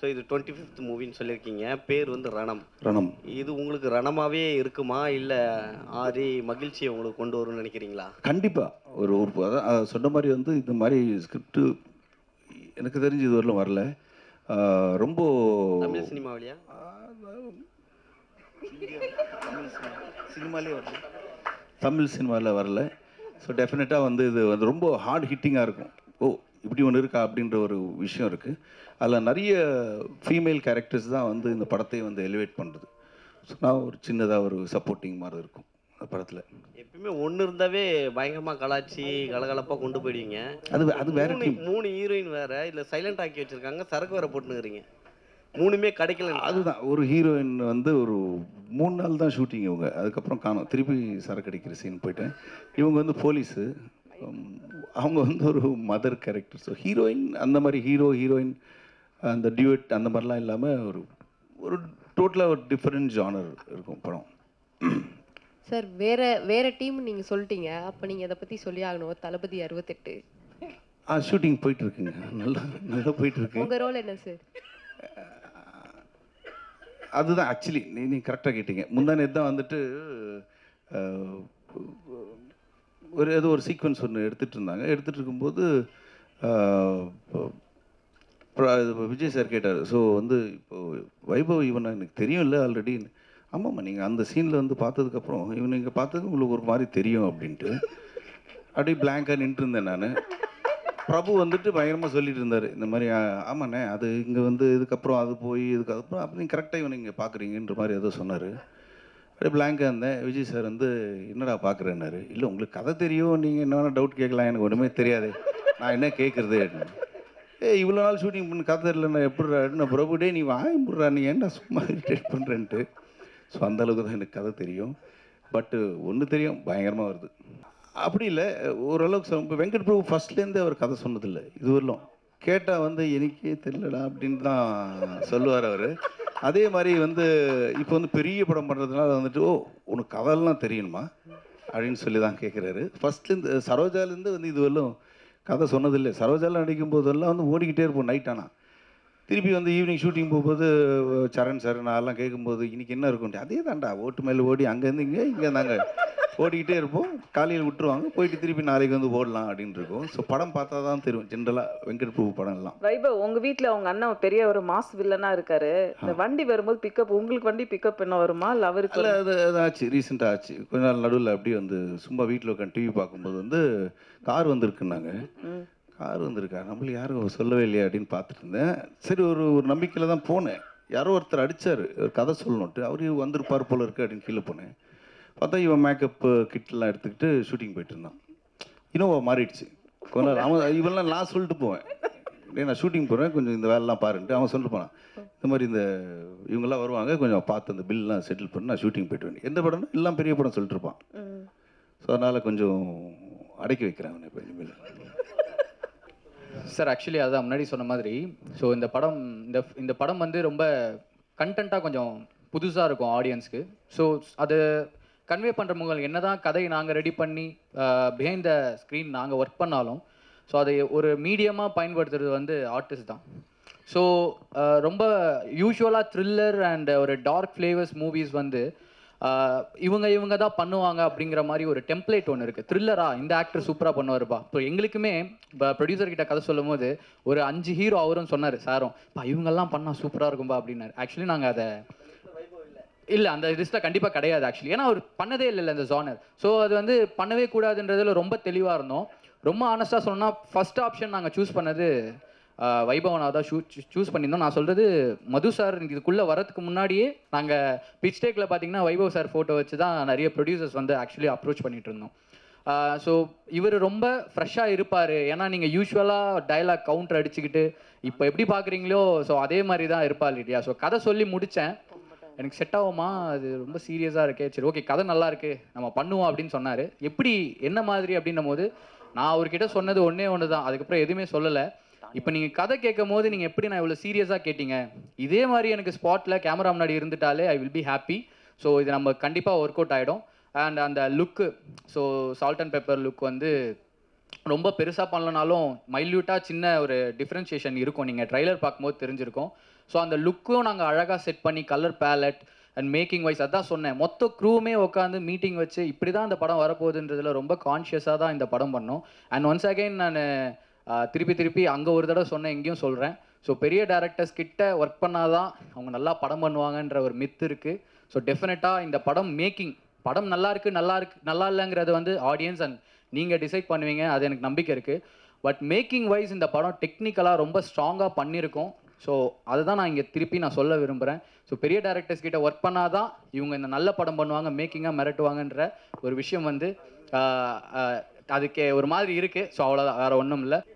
So இது twenty fifth மூவின்னு சொல்லியிருக்கீங்க. பேர் வந்து ரணம். ரணம். இது உங்களுக்கு ரணமாவே இருக்குமா? இல்லை ஆரி மகிழ்ச்சியை உங்களுக்கு கொண்டு வரும்னு நினைக்கிறீங்களா? கண்டிப்பாக ஒரு ஒரு அதான் சொன்ன மாதிரி வந்து இந்த மாதிரி ஸ்கிரிப்டு எனக்கு தெரிஞ்சு இது வரலும் வரல. ரொம்ப தமிழ் சினிமாவிலையா? சினிமாலே வரல. தமிழ் சினிமாவில் வரல. ஸோ டெஃபினட்டாக வந்து இது வந்து ரொம்ப ஹார்ட் ஹிட்டிங்காக இருக்கும். ஓ இப்படி ஒன்று இருக்கா அப்படின்ற ஒரு விஷயம் இருக்குது அதில் நிறைய ஃபீமேல் கேரக்டர்ஸ் தான் வந்து இந்த படத்தை வந்து எலிவேட் பண்ணுறது ஸோ நான் ஒரு சின்னதாக ஒரு சப்போர்ட்டிங் மாதிரி இருக்கும் அந்த படத்தில். எப்பயுமே ஒன்று இருந்தாவே பயங்கரமாக கலாச்சி கலகலப்பாக கொண்டு போயிடுவீங்க. அது அது வேற மூணு ஹீரோயின் வேற இல்லை சைலண்ட் ஆக்கி வச்சிருக்காங்க சரக்கு வேற போட்டுனுக்கிறீங்க மூணுமே கிடைக்கல அதுதான் ஒரு ஹீரோயின் வந்து ஒரு மூணு நாள் தான் ஷூட்டிங் இவங்க. அதுக்கப்புறம் காணோம். திருப்பி சரக்கு அடிக்கிற சீன் போயிட்டேன். இவங்க வந்து போலீஸு அவங்க வந்து ஒரு மதர் கேரக்டர் ஸோ ஹீரோயின் அந்த மாதிரி ஹீரோ ஹீரோயின் அந்த டியூட் அந்த மாதிரிலாம் இல்லாமல் ஒரு ஒரு டோட்டலாக ஒரு டிஃப்ரெண்ட் ஜானர் இருக்கும் படம். சார் வேற வேற டீம் நீங்க சொல்லிட்டீங்க. அப்ப நீங்க இதை பத்தி சொல்லி ஆகணும். தளபதி அறுபத்தெட்டு. ஆ ஷூட்டிங் போயிட்டுருக்குங்க. நல்லா நல்லா போயிட்டுருக்கு. உங்க ரோல் என்ன சார் அதுதான் ஆக்சுவலி நீ நீ கரெக்டாக கேட்டீங்க. முந்தா நேத்து தான் வந்துட்டு ஒரு ஏதோ ஒரு சீக்வன்ஸ் ஒன்று எடுத்துகிட்டு இருந்தாங்க. எடுத்துகிட்டு இருக்கும்போது இப்போ- விஜய் சார் கேட்டார். ஸோ வந்து இப்போது வைபவ் இவனை எனக்கு தெரியும் இல்லை ஆல்ரெடி ஆமாம்மா நீங்கள் அந்த சீனில் வந்து பார்த்ததுக்கப்புறம் இவன் நீங்கள் பார்த்தது உங்களுக்கு ஒரு மாதிரி தெரியும் அப்படின்ட்டு. அப்படியே பிளாங்காக நின்றுருந்தேன் நான். பிரபு வந்துட்டு பயங்கரமாக சொல்லிட்டு இருந்தார். இந்த மாதிரி ஆமாண்ணே அது இங்கே வந்து இதுக்கப்புறம் அது போய் இதுக்கு அப்புறம் நீங்கள் கரெக்டாக இவனை இங்கே பார்க்குறீங்கன்ற மாதிரி ஏதோ சொன்னார். அப்படியே பிளாங்காக இருந்தேன். விஜய் சார் வந்து என்னடா பார்க்குறேன்னாரு இல்லை உங்களுக்கு கதை தெரியும். நீங்கள் என்ன வேணால் டவுட் கேட்கலாம். எனக்கு ஒன்றுமே தெரியாது. நான் என்ன கேட்குறது ஏ இவ்வளோ நாள் ஷூட்டிங் பண்ண. கதை தெரியலண்ணா. நான் எப்படி நான் நீ வாங்கிடுறா நீ ஏன்டா சும்மா இரிட்டேட் பண்ணுறேன்ட்டு ஸோ அந்தளவுக்கு தான் எனக்கு கதை தெரியும். பட்டு ஒன்று தெரியும். பயங்கரமாக வருது. அப்படி இல்லை. ஓரளவுக்கு இப்போ வெங்கட் பிரபு ஃபர்ஸ்ட்லேருந்தே அவர் கதை சொன்னதில்லை. இது வரலும் கேட்டால் வந்து எனக்கே தெரியலடா. அப்படின்னு தான் சொல்லுவார் அவர். அதே மாதிரி வந்து இப்போ வந்து பெரிய படம் பண்ணுறதுனால வந்துட்டு ஓ உனக்கு கதைலாம் தெரியணுமா? அப்படின்னு சொல்லி தான் கேட்குறாரு ஃபஸ்ட்லேருந்து சரோஜாலேருந்து வந்து இதுவெல்லாம் கதை சொன்னதில்லை. சரோஜாவில் நடிக்கும் போதெல்லாம் வந்து ஓடிக்கிட்டே இருப்போம் நைட் ஆனால் திருப்பி வந்து ஈவினிங் ஷூட்டிங் போகும்போது சரண் சார் நான் எல்லாம் கேட்கும்போது இன்னைக்கு என்ன இருக்கும் அதே தான்டா ஓட்டு மேலே ஓடி அங்கேருந்து இங்கே இங்கே நாங்கள் ஓடிக்கிட்டே இருப்போம். காலையில் விட்டுருவாங்க. போயிட்டு திருப்பி நாளைக்கு வந்து ஓடலாம் அப்படின்னு இருக்கும். ஸோ படம் பார்த்தா தான் தெரியும் ஜென்ரலாக வெங்கட் பிரபு படம் எல்லாம் வைபவ் உங்க வீட்ல உங்க அண்ணன் பெரிய ஒரு மாஸ் வில்லனா இருக்காரு. இந்த வண்டி வரும்போது பிக்கப் உங்களுக்கு வண்டி பிக்கப் என்ன வருமா? இல்ல அவருக்கு இல்லை அது அது ஆச்சு. ரீசெண்டாக ஆச்சு. கொஞ்ச நாள் நடுவில் அப்படியே வந்து சும்மா வீட்டில் உட்காந்து டிவி பார்க்கும்போது வந்து கார் வந்திருக்குன்னாங்க. கார் வந்திருக்கா? நம்மளுக்கு யாரும் சொல்லவே இல்லையா அப்படின்னு பார்த்துட்டு இருந்தேன். சரி ஒரு ஒரு நம்பிக்கையில் தான் போனேன். யாரோ ஒருத்தர் அடிச்சார். ஒரு கதை சொல்லணுன்ட்டு அவரு வந்திருப்பார் போல இருக்கு அப்படின்னு கீழே போனேன். பார்த்தா இவன் மேக்கப் கிட்லாம் எடுத்துக்கிட்டு ஷூட்டிங் போயிட்டு இருந்தான். இன்னும் மாறிடுச்சு. கொஞ்ச நாள் அவன் இவெல்லாம் நான் சொல்லிட்டு போவேன். டேய் நான் ஷூட்டிங் போகிறேன் கொஞ்சம் இந்த வேலைலாம் பாருன்ட்டு அவன் சொல்லிட்டு போனான். இந்த மாதிரி இந்த இவங்கெல்லாம் வருவாங்க கொஞ்சம் பார்த்து அந்த பில்லாம் செட்டில் பண்ணி நான் ஷூட்டிங் போயிட்டு வரேன் எந்த படம்னா எல்லாம் பெரிய படம் சொல்லிட்டு இருப்பான். ஸோ அதனால் கொஞ்சம் அடக்கி வைக்கிறேன் அவனை இப்போ இனிமேல். சார் ஆக்சுவலி அதான் முன்னாடி சொன்ன மாதிரி ஸோ இந்த படம் இந்த இந்த படம் வந்து ரொம்ப கண்டென்ட்டாக கொஞ்சம் புதுசாக இருக்கும் ஆடியன்ஸ்க்கு ஸோ அது கன்வே பண்ணுற என்ன தான் கதையை நாங்கள் ரெடி பண்ணி பிஹைண்ட் த ஸ்க்ரீன் நாங்கள் ஒர்க் பண்ணாலும் ஸோ அதை ஒரு மீடியமாக பயன்படுத்துறது வந்து ஆர்டிஸ்ட் தான். ஸோ ரொம்ப யூஸ்வலாக த்ரில்லர் அண்ட் ஒரு டார்க் ஃப்ளேவர்ஸ் மூவிஸ் வந்து இவங்க இவங்க தான் பண்ணுவாங்க அப்படிங்கிற மாதிரி ஒரு டெம்ப்ளேட் ஒன்று இருக்குது த்ரில்லரா இந்த ஆக்டர் சூப்பராக பண்ணுவாருப்பா இப்போ எங்களுக்குமே இப்போ ப்ரொடியூசர் கிட்ட கதை சொல்லும் போது ஒரு அஞ்சு ஹீரோ அவரும் சொன்னார் சாரும் இப்போ இவங்கெல்லாம் பண்ணால் சூப்பராக இருக்கும்பா அப்படின்னாரு. ஆக்சுவலி நாங்கள் அதை இல்லை அந்த லிஸ்ட்டில் கண்டிப்பாக கிடையாது ஆக்சுவலி ஏன்னா அவர் பண்ணதே இல்லை இந்த ஜானர் ஸோ அது வந்து பண்ணவே கூடாதுன்றதுல ரொம்ப தெளிவாக இருந்தோம். ரொம்ப ஆனஸ்ட்டாக சொன்னால் ஃபஸ்ட் ஆப்ஷன் நாங்கள் சூஸ் பண்ணது வைபவனாக தான் ஷூ சூஸ் பண்ணியிருந்தோம். நான் சொல்கிறது மது சார் இதுக்குள்ளே வரதுக்கு முன்னாடியே நாங்கள் பிச் டேக்கில் பார்த்தீங்கன்னா வைபவ் சார் ஃபோட்டோ வச்சு தான் நிறைய ப்ரொடியூசர்ஸ் வந்து ஆக்சுவலி அப்ரோச் பண்ணிட்டு இருந்தோம். ஸோ இவர் ரொம்ப ஃப்ரெஷ்ஷாக இருப்பார். ஏன்னா நீங்கள் யூஸ்வலாக டயலாக் கவுண்டர் அடிச்சுக்கிட்டு இப்போ எப்படி பார்க்குறீங்களோ ஸோ அதே மாதிரி தான் இருப்பார் இல்லையா? ஸோ கதை சொல்லி முடித்தேன் எனக்கு செட் ஆகுமா? அது ரொம்ப சீரியஸாக இருக்கே. சரி ஓகே கதை நல்லா இருக்கு. நம்ம பண்ணுவோம் அப்படின்னு சொன்னார். எப்படி என்ன மாதிரி அப்படின்னும் போது நான் அவர்கிட்ட சொன்னது ஒன்றே ஒன்று தான் அதுக்கப்புறம் எதுவுமே சொல்லலை. இப்போ நீங்கள் கதை கேட்கும் போது நீங்கள் எப்படி நான் இவ்வளோ சீரியஸாக கேட்டீங்க? இதே மாதிரி எனக்கு ஸ்பாட்டில் கேமரா முன்னாடி இருந்துட்டாலே I will be happy so இது நம்ம கண்டிப்பாக ஒர்க் அவுட் ஆகிடும் அண்ட் அந்த look so salt and pepper look வந்து ரொம்ப பெருசாக பண்ணலனாலும் மைல்யூட்டாக சின்ன ஒரு டிஃப்ரென்ஷியேஷன் இருக்கும். நீங்கள் ட்ரைலர் பார்க்கும்போது தெரிஞ்சிருக்கும். ஸோ அந்த லுக்கும் நாங்கள் அழகாக செட் பண்ணி colour palette and making wise அதான் சொன்னேன். மொத்த க்ரூவுமே உட்காந்து மீட்டிங் வச்சு இப்படி தான் இந்த படம் வரப்போகுதுன்றதுல ரொம்ப கான்ஷியஸாக தான் இந்த படம் பண்ணோம். அண்ட் ஒன்ஸ் அகைன் நான் திருப்பி திருப்பி அங்கே ஒரு தடவை சொன்னேன் இங்கேயும் சொல்கிறேன் ஸோ பெரிய டேரக்டர்ஸ் கிட்ட ஒர்க் பண்ணாதான் அவங்க நல்லா படம் பண்ணுவாங்கன்ற ஒரு மித்து இருக்குது ஸோ டெஃபினட்டாக இந்த படம் மேக்கிங் படம் நல்லா இருக்குது நல்லா இருக்கு நல்லா இல்லைங்கிறது வந்து ஆடியன்ஸ் அண்ட் நீங்கள் டிசைட் பண்ணுவீங்க அது எனக்கு நம்பிக்கை இருக்குது பட் மேக்கிங் வைஸ் இந்த படம் டெக்னிக்கலாக ரொம்ப ஸ்ட்ராங்காக பண்ணியிருக்கோம். ஸோ அதை தான் நான் இங்கே திருப்பி நான் சொல்ல விரும்புகிறேன் ஸோ பெரிய டேரக்டர்ஸ் கிட்ட ஒர்க் பண்ணால் தான் இவங்க இந்த நல்ல படம் பண்ணுவாங்க மேக்கிங்காக மிரட்டுவாங்கன்ற ஒரு விஷயம் வந்து அதுக்கே அதுக்கு ஒரு மாதிரி இருக்குது ஸோ அவ்வளோதான் வேறு ஒன்றும் இல்லை.